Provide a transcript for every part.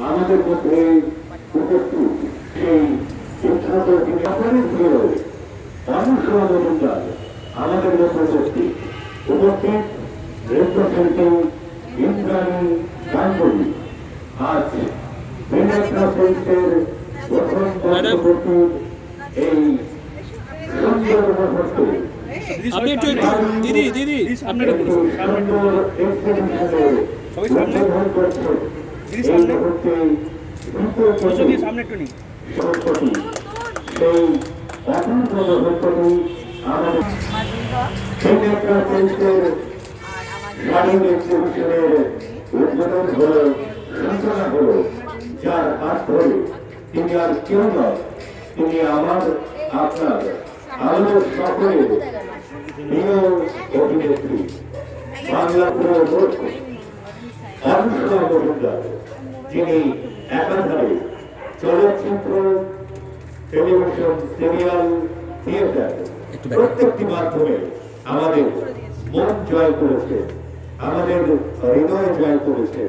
আমাদের মধ্যে উপস্থিত সেই বিখ্যাত অনুসরণ আমাদের মধ্যে উপস্থিত উপস্থিত নৃত্যশিল্পী ইন্দ্রাণী গাঙ্গুলি আজ বিনায়কা শিল্পের প্রথম এই সুন্দর মুহূর্তে আপনি একটু একটু, দিদি দিদি আপনার একটু। সবাই সামনে দিদি সামনে। সামনে দিয়ে সামনে একটু নিন উদ্বোধন হলো সূচনা হলো যার হাত ধরে তিনি আর কেউ নয় তিনি আমার আপনার আমাদের সকলের প্রত্যেকটি মাধ্যমে আমাদের মন জয় করেছে, আমাদের হৃদয় জয় করেছে,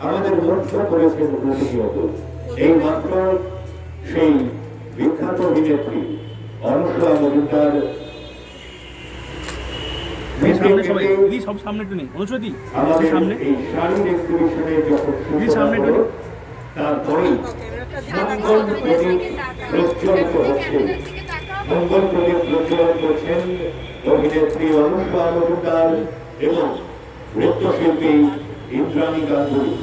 আমাদের মুগ্ধ করেছেন প্রতিনিয়ত। এই মাত্র সেই বিখ্যাত অভিনেত্রী অনুষ্কা মজুমদার সামনে সবাই। দিদি সব সামনে একটু নিন অনুষ্ঠি সামনে। এই শাড়ির এক্সিবিশনে যখন দিদি সামনে একটু নিন। তারপরেই মঙ্গল প্রদীপ প্রজ্বলিত হচ্ছে মঙ্গল প্রদীপ প্রজ্বলন করছেন অভিনেত্রী অনুষ্কা মজুমদার এবং নৃত্যশিল্পী ইন্দ্রাণী গাঙ্গুলি।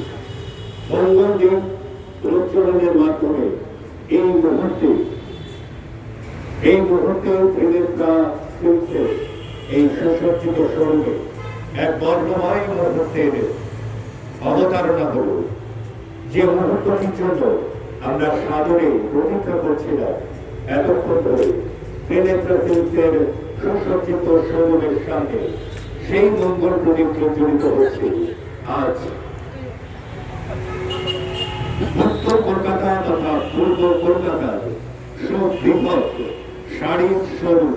মঙ্গল দ্বীপ প্রজ্বলনের মাধ্যমে এই মুহূর্তে এই মুহূর্তে ত্রিনেত্রা সিল্কের এই সুসজ্জিত স্বরূপে এক বর্ণময় মুহূর্তের অবতারণা হল যে মুহূর্তটির জন্য আমরা সাদরে প্রতীক্ষা করছিলাম, এতক্ষণ ধরে ত্রিনেত্রা সিল্কের সুসজ্জিত স্বরূপের সামনে সেই মঙ্গল প্রদীপ প্রজ্বলিত হচ্ছে আজ। উত্তর কলকাতা তথা পূর্ব কলকাতার সুবৃহৎ শাড়ির স্বরূপ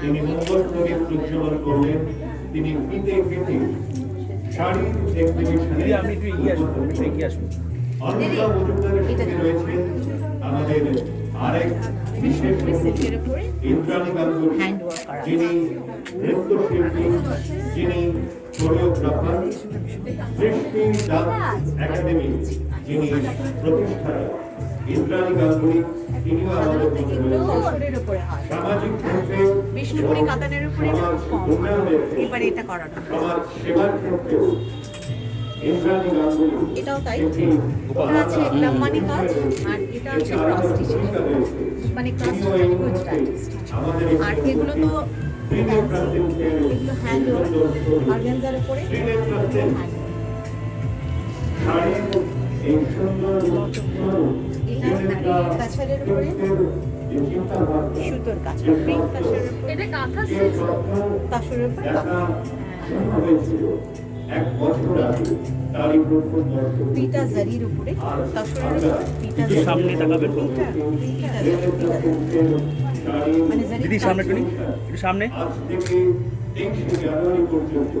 তিনি মঙ্গল প্রদীপ প্রজ্বলন করলেন। তিনি ফিতে ফিতে শাড়ির এক্সিবিশনে মজুমদারের রয়েছে আমাদের আরেক বিশেষ ইন্দ্রাণী যিনি নৃত্যশিল্পী যিনি কোরিওগ্রাফার সৃষ্টি ডান্স একাডেমি যিনি প্রতিষ্ঠাতা ইন্দ্রাণী গাঙ্গুলি তিনিও আমাদের মধ্যে সামাজিক ক্ষেত্রে বিষ্ণুপুরি কাতানের উপরে সমাজ উন্নয়নের সমাজ সেবার ক্ষেত্রেও এটাও তাই। এটা আছে লাম্বানি কাজ আর এটা আছে ক্রস স্টিচ মানে ক্রস স্টিচ গুজরাট আর এগুলো তো এগুলো হ্যান্ড অর্গানজার উপরে এটা কাছারের উপরে সুতোর কাজ প্রিন্ট কাছারের উপরে এটা কাঁথা কাছারের উপরে কাঁথা। এক বছর আগে তারই প্রথম পিটা জারির উপরে পিটা সামনে তাকাবেন। মানে দিদি সামনে নিন একটু সামনে। আজ থেকে তেইশে জানুয়ারি পর্যন্ত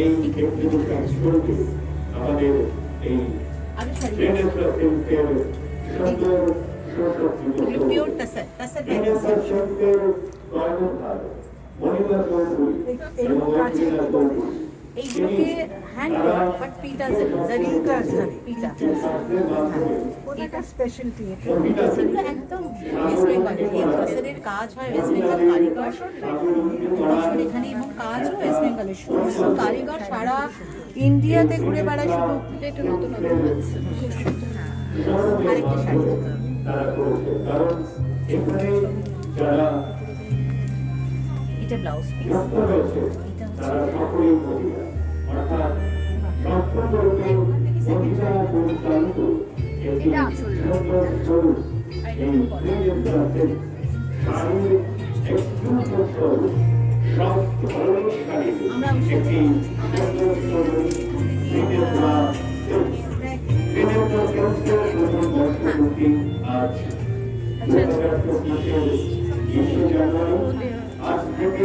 এই এক্সিবিশন শুরুতে আমাদের এই আরও শাড়ি আছে। ট্রেনেসরা সিল্কের সুন্দর পিওর টাসার টাসার ট্রেনেসরা মহিলা চৌধুরী এবং অর্পিতা চৌধুরী এইগুলোকে হ্যান্ড ওয়ার্ক বাট পিটা জারি জারির কাজ জারি পিটা ওটা স্পেশালিটি এগুলো একদম ওয়েস্ট বেঙ্গলের এই কাসারের কাজ হয় ওয়েস্ট বেঙ্গল কারিগর প্রচুর এখানে এবং কাজও ওয়েস্ট বেঙ্গলের সমস্ত কারিগর সারা ইন্ডিয়াতে ঘুরে বেড়ায় শুধু একটু নতুন নতুন আছে আরেকটা শাড়ি তারা করেছে কারণ এখানে যারা এটা ব্লাউজ পিস যুক্ত হয়েছে এটা তারা সকলেই মহিলা অর্থাৎ সম্পূর্ণরূপে মহিলা পরিচালিত একটি সুন্দর স্বরূপ এই প্রিয়তাকে শারীরিক একটু স্বরূপ সব ধরনের একটি সুন্দর স্বরূপ প্রিয়তা প্রিয়তা কেন্দ্রের প্রথম বর্ষপূর্তি আজ দুই হাজার চব্বিশের বিশে জানুয়ারি, আজ থেকে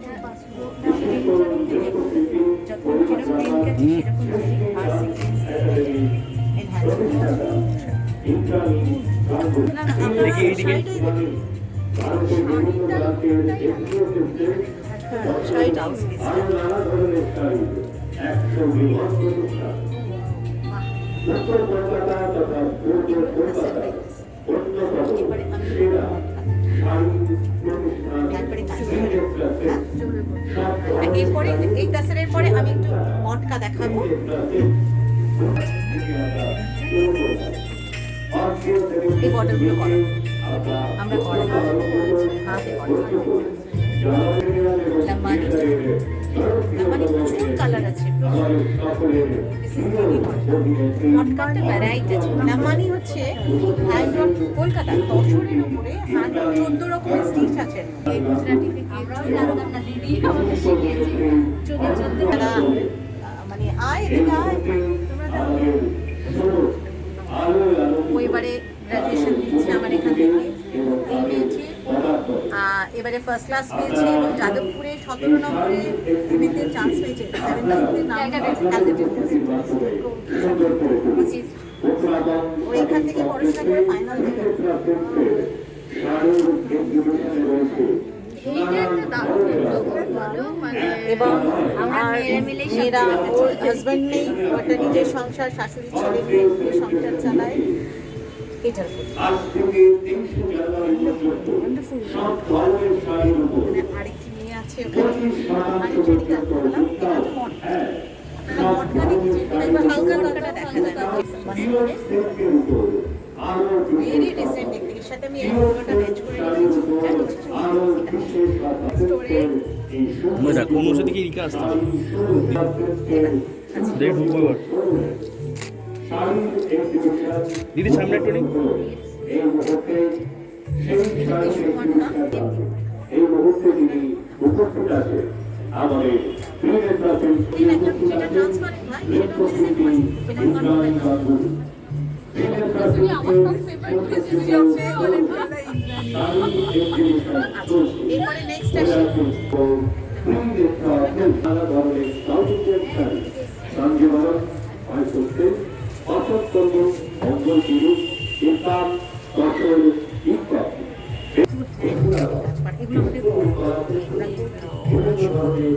বিশেষ করে লোকশিল্পী পরিচালনা আর সিকোয়েন্স এনহ্যান্স দেখি তারপরে হ্যাঁ? এরপরে এই টাসেলের পরে আমি একটু মটকা দেখাবো এই বটলগুলো করো আমরা করে হাতে করে লাম্বানি প্রচুর কালার আছে মটকাতে ভ্যারাইটি আছে। লাম্বানি হচ্ছে হ্যান্ড ওয়ার্ক কলকাতা দশরের উপরে হ্যান্ড চোদ্দ রকমের স্টিচ আছে। গুজরাটি থেকে আমরাও জানতাম না দিদি আমাদের শিখিয়েছে। চোদ্দ চোদ্দ মানে আয় এদিকে আয়। তোমরা যাও ও এবারে গ্রাজুয়েশন দিচ্ছে আমার এখান থেকে। এই মেয়েটি আহ, এবারে ফার্স্ট ক্লাস পেয়েছে এবং যাদবপুরে সতেরো নম্বরে এমএতে চান্স পেয়েছে। ও এখান থেকে পড়াশোনা করে ফাইনাল দেবে এবং আমার মেয়েরা হাজব্যান্ড নেই ওটা নিজের সংসার শাশুড়ি ছেলে মেয়ে সংসার চালায়। এটার প্রতি আজ থেকে তিনশো জানুয়ারি পর্যন্ত সব ধরনের শাড়ির উপর মানে আরেকটি মেয়ে আছে ওখানে। পঁচিশ শতাংশ পর্যন্ত এটা হচ্ছে মটকা হ্যাঁ। আপনারা মটকা দেখেছেন একবার হালকা হালকাটা দেখা যায় না পিওর সিল্কের উপর। আরও ভেরি রিসেন্ট দেখতে এর সাথে আমি এই ফটোটা ম্যাচ করে রেখেছি এটা হচ্ছে আরও এটা। বিশেষ স্টোরে এই আমরা দেখ কোন সাথে কি রিকা আসতে হবে দিদি সামনে একটু নেই এই মুহূর্তে যিনি উপস্থিত আছে আমাদের তিন ট্রান্সপারেন্ট হয় সেটা সেন্ট এটা কনফারেন্স এরপরে নেক্সট আসি এগুলো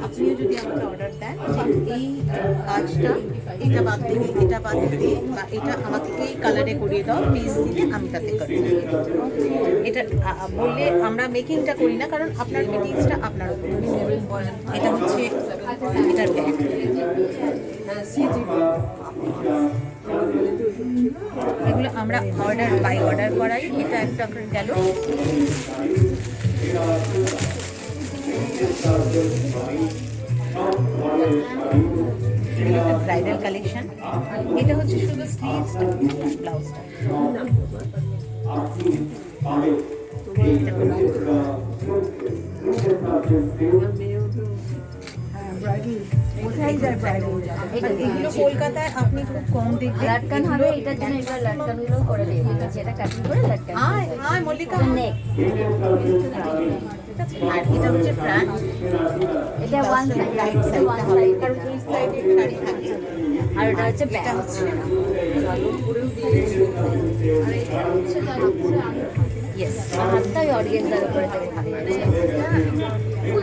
আপনিও যদি আমাকে অর্ডার দেন যে এই কাজটা এটা বাদ দিলে এটা বাদ দিলে বা এটা আমাকে এই কালারে করিয়ে দাও পিস দিলে আমি তাতে করি এটা বললে আমরা মেকিংটা করি না কারণ আপনার ফিটিংসটা আপনার এটা হচ্ছে এটার ব্যাগ এগুলো আমরা অর্ডার বাই অর্ডার করাই। এটা একটা গেল। ব্রাইডাল কালেকশন এটা হচ্ছে শুধু স্লিভসটা ব্লাউজটা এগুলো কলকাতায় আপনি খুব কম দেখবেন। লাটকান হবে এটার জন্য এবার লাটকানগুলো করে দেবে ঠিক এটা কাটিং করে লাটকান আয় আয় মল্লিকা। নেক আর এটা হচ্ছে ফ্রন্ট এটা ওয়ান সাইড রাইট সাইডটা হবে কারণ এই সাইডে শাড়ি থাকে আর এটা হচ্ছে ব্যাক হচ্ছে আর এটা হচ্ছে ইয়েস হাতটা ওই অডিয়েন্সের উপরে ফুল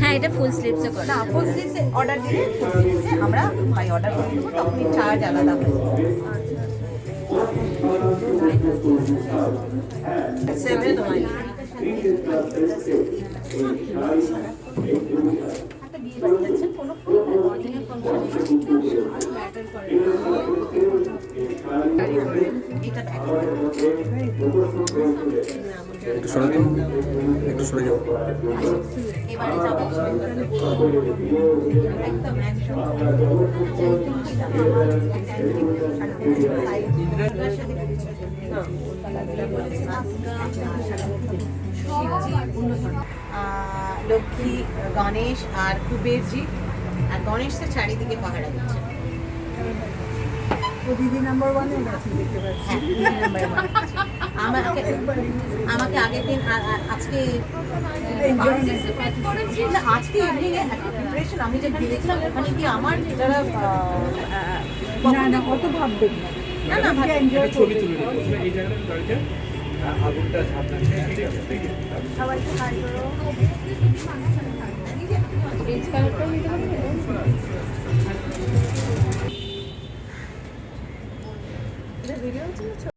হ্যাঁ এটা ফুল স্লিভসে করে। না ফুল স্লিভসে অর্ডার দিলে ফুল স্লিভসে আমরা বাই অর্ডার করে দেবো তখনই চার্জ আলাদা হয়ে। যাবে সেভেন ওয়ান একটা বিয়ে বাড়ি যাচ্ছেন কোনো মর্নিং এর ফাংশনে ম্যাটার করে একটু সরে যাও একটু সরে যাও। লক্ষ্মী, গণেশ আর কুবেরজি। আর গণেশ তো চারিদিকে পাহারা দিচ্ছে। দিদি নাম্বার ওয়ানে গেছে দেখতে পাচ্ছি। আমাকে আমাকে আগের দিন আজকে আজকে একটা প্রিপারেশন আমি যেখানে দেখলাম ওখানে কি আমার যারা না না কত ভাববেন না। না না ভালো এনজয় ছবি তুলে এই জায়গাটা গাড়িতে আগুনটা সাবধানে ঠিক আছে সবাইকে হাই করো। নিতে পারবে